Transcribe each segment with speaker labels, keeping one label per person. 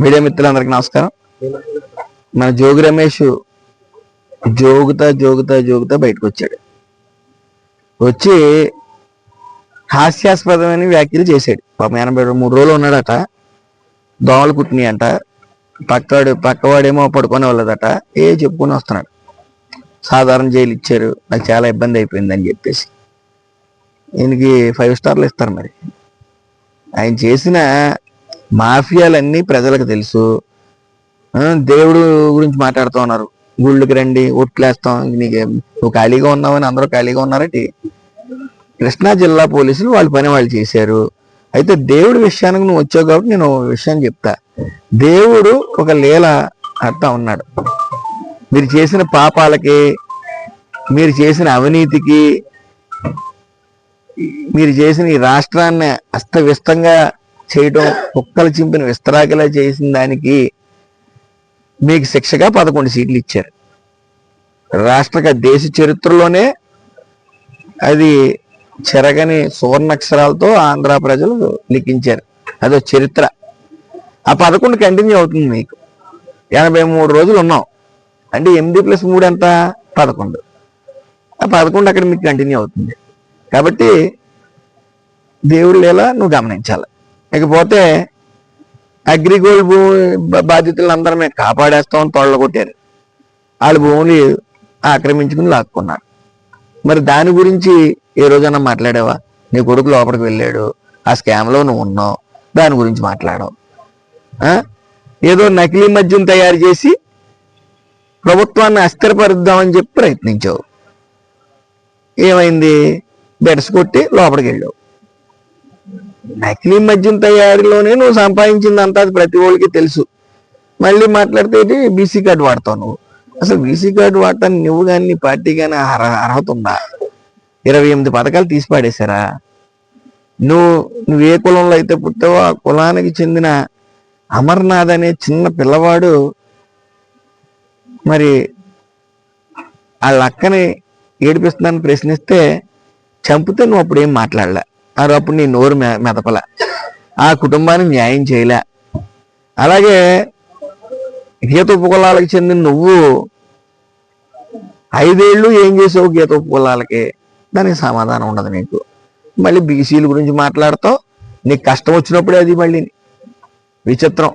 Speaker 1: Media మిత్రులందరికీ నమస్కారం. మన జోగి రమేష్ జోగుతా జోగుతా జోగుతా బయటకు వచ్చాడు. వచ్చి హాస్యాస్పదమైన వ్యాఖ్యలు చేశాడు. పాపం ఎనభై మూడు రోజులు ఉన్నాడట. దోమలు కుట్టినాయి అంట పక్కవాడు పక్కవాడేమో పడుకొని వాళ్ళదట. ఏ చెప్పుకొని వస్తున్నాడు. సాధారణ జైలు ఇచ్చారు. నాకు చాలా ఇబ్బంది అయిపోయింది అని చెప్పేసి. ఈయనకి ఫైవ్ స్టార్లు ఇస్తారు మరి. ఆయన చేసిన మాఫియాలన్నీ ప్రజలకు తెలుసు. దేవుడు గురించి మాట్లాడుతూ ఉన్నారు. గుళ్ళకి రండి ఓట్లేస్తాం. నీకు నువ్వు ఖాళీగా ఉన్నావని అందరూ ఖాళీగా ఉన్నారటి. కృష్ణా జిల్లా పోలీసులు వాళ్ళ పని వాళ్ళు చేశారు. అయితే దేవుడి విషయానికి నువ్వు వచ్చావు కాబట్టి నేను విషయాన్ని విషయం చెప్తా. దేవుడు ఒక లీల ఆడుతా ఉన్నాడు. మీరు చేసిన పాపాలకి మీరు చేసిన అవినీతికి మీరు చేసిన ఈ రాష్ట్రాన్ని అస్తవ్యస్తంగా చేయటం కుక్కలు చింపిన విస్తరాకిలా చేసిన దానికి మీకు శిక్షగా పదకొండు సీట్లు ఇచ్చారు. రాష్ట్ర దేశ చరిత్రలోనే అది చెరగని సువర్ణాక్షరాలతో ఆంధ్ర ప్రజలు లిఖించారు. అదో చరిత్ర. ఆ పదకొండు కంటిన్యూ అవుతుంది మీకు. ఎనభై మూడు రోజులు ఉన్నాం. అంటే ఎనిమిది ప్లస్ మూడు ఎంత? పదకొండు. ఆ పదకొండు అక్కడ మీకు కంటిన్యూ అవుతుంది. కాబట్టి దేవుడు లేలా నువ్వు గమనించాలి. ఇకపోతే అగ్రిగోల్డ్ భూమి బా- బాధితులందరూ మేము కాపాడేస్తామని తొడలు కొట్టారు. వాళ్ళ భూములు ఆక్రమించుకుని లాక్కున్నారు. మరి దాని గురించి ఏ రోజైనా మాట్లాడావా? నీ కొడుకు లోపలికి వెళ్ళాడు ఆ స్కామ్లో నువ్వు ఉన్నావు దాని గురించి మాట్లాడవు. ఏదో నకిలీ మద్యం తయారు చేసి ప్రభుత్వాన్ని అస్థిరపరుద్దామని చెప్పి ప్రయత్నించావు. ఏమైంది? బెడ్స్ కొట్టి లోపలికి వెళ్ళావు. నకిలీ మద్యం తయారీలోనే నువ్వు సంపాదించింది అంతా అది ప్రతి ఒక్కరికి తెలుసు. మళ్ళీ మాట్లాడితే బీసీ కార్డు వాడతావు నువ్వు. అసలు బీసీ కార్డు వాడటానికి నువ్వు కానీ నీ పార్టీ కానీ అర్హ- అర్హత ఉందా? ఇరవై ఎనిమిది పథకాలు తీసి పాడేశారా? నువ్వు నువ్వు ఏ కులంలో అయితే పుట్టావో ఆ కులానికి చెందిన అమర్నాథ్ అనే చిన్న పిల్లవాడు మరి వాళ్ళ అక్కని ఏడిపిస్తుందని ప్రశ్నిస్తే చంపితే నువ్వు అప్పుడు ఏం మాట్లాడలే. అప్పుడు నీ నోరు మె మెదపల. ఆ కుటుంబానికి న్యాయం చేయలే. అలాగే గీత ఉపకులాలకు చెందిన నువ్వు ఐదేళ్ళు ఏం చేసావు గీత ఉపకులాలకి దానికి సమాధానం ఉండదు నీకు. మళ్ళీ బీసీల గురించి మాట్లాడతావు. నీకు కష్టం వచ్చినప్పుడే అది మళ్ళీ విచిత్రం.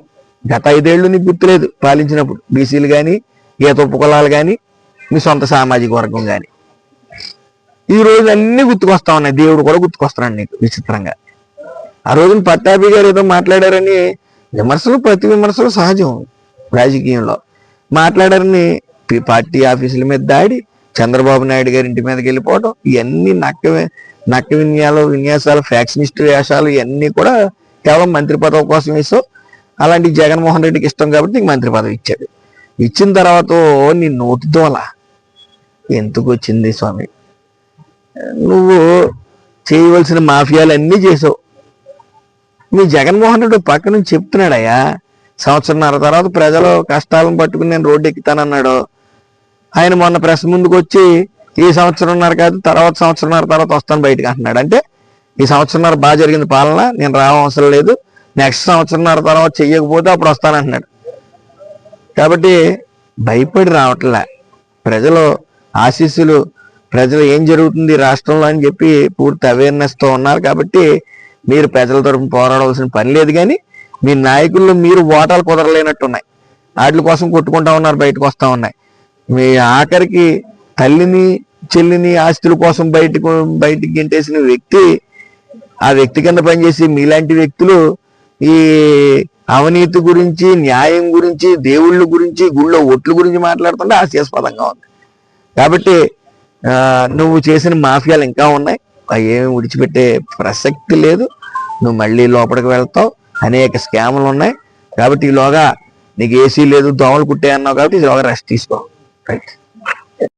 Speaker 1: గత ఐదేళ్ళు నీకు గుర్తులేదు పాలించినప్పుడు. బీసీలు కానీ గీత ఉపకులాలు కానీ మీ సొంత సామాజిక వర్గం కానీ ఈ రోజు అన్ని గుర్తుకొస్తా ఉన్నాయి. దేవుడు కూడా గుర్తుకొస్తున్నాడు నీకు విచిత్రంగా. ఆ రోజున పట్టాభి గారు ఏదో మాట్లాడారని విమర్శలు ప్రతి విమర్శలు సహజం రాజకీయంలో. మాట్లాడారని పి- పార్టీ ఆఫీసుల మీద దాడి చంద్రబాబు నాయుడు గారి ఇంటి మీదకి వెళ్ళిపోవడం ఇవన్నీ నక్క నక్క విన్యాలు విన్యాసాలు ఫ్యాక్షనిస్ట్ వేషాలు ఇవన్నీ కూడా కేవలం మంత్రి పదవి కోసం వేసావు అలాంటి జగన్మోహన్ రెడ్డికి ఇష్టం కాబట్టి నీకు మంత్రి పదవి ఇచ్చాడు. ఇచ్చిన తర్వాత నీ నోటి దోల. ఎందుకు వచ్చింది స్వామి? నువ్వు చేయవలసిన మాఫియాలు అన్నీ చేసావు. మీ జగన్మోహన్ రెడ్డి పక్క నుంచి చెప్తున్నాడయ్యా సంవత్సరంన్నర తర్వాత ప్రజలు కష్టాలను పట్టుకుని నేను రోడ్డు ఎక్కుతానన్నాడు ఆయన మొన్న ప్రెస్ ముందుకు వచ్చి ఈ సంవత్సరంన్నర కాదు తర్వాత సంవత్సరంన్నర తర్వాత వస్తాను బయటకు అంటున్నాడు. అంటే ఈ సంవత్సరంన్నర బాగా జరిగింది పాలన నేను రావడం అవసరం లేదు నెక్స్ట్ సంవత్సరంన్నర తర్వాత చెయ్యకపోతే అప్పుడు వస్తానంటున్నాడు కాబట్టి భయపడి రావట్లే. ప్రజలు ఆశీస్సులు ప్రజలు ఏం జరుగుతుంది రాష్ట్రంలో అని చెప్పి పూర్తి అవేర్నెస్తో ఉన్నారు కాబట్టి మీరు ప్రజల తరఫున పోరాడవలసిన పని లేదు కానీ మీ నాయకుల్లో మీరు ఓటాలు కుదరలేనట్టున్నాయి. వాటి కోసం కొట్టుకుంటా ఉన్నారు బయటకు వస్తా ఉన్నాయి. మీ ఆఖరికి తల్లిని చెల్లిని ఆస్తుల కోసం బయటకు బయటికి గెంటేసిన వ్యక్తి ఆ వ్యక్తి కింద పనిచేసి మీలాంటి వ్యక్తులు ఈ అవినీతి గురించి న్యాయం గురించి దేవుళ్ళ గురించి గుళ్ళో ఒట్ల గురించి మాట్లాడుతుంటే హాస్యాస్పదంగా ఉంది. కాబట్టి నువ్వు చేసిన మాఫియాలు ఇంకా ఉన్నాయి. అవి ఏమి విడిచిపెట్టే ప్రసక్తి లేదు. నువ్వు మళ్ళీ లోపలికి వెళ్తావు. అనేక స్కాములు ఉన్నాయి. కాబట్టి ఈలోగా నీకు ఏసీ లేదు దోమలు కుట్టే అన్నావు కాబట్టి ఈలోగా రెస్ట్ తీసుకో. రైట్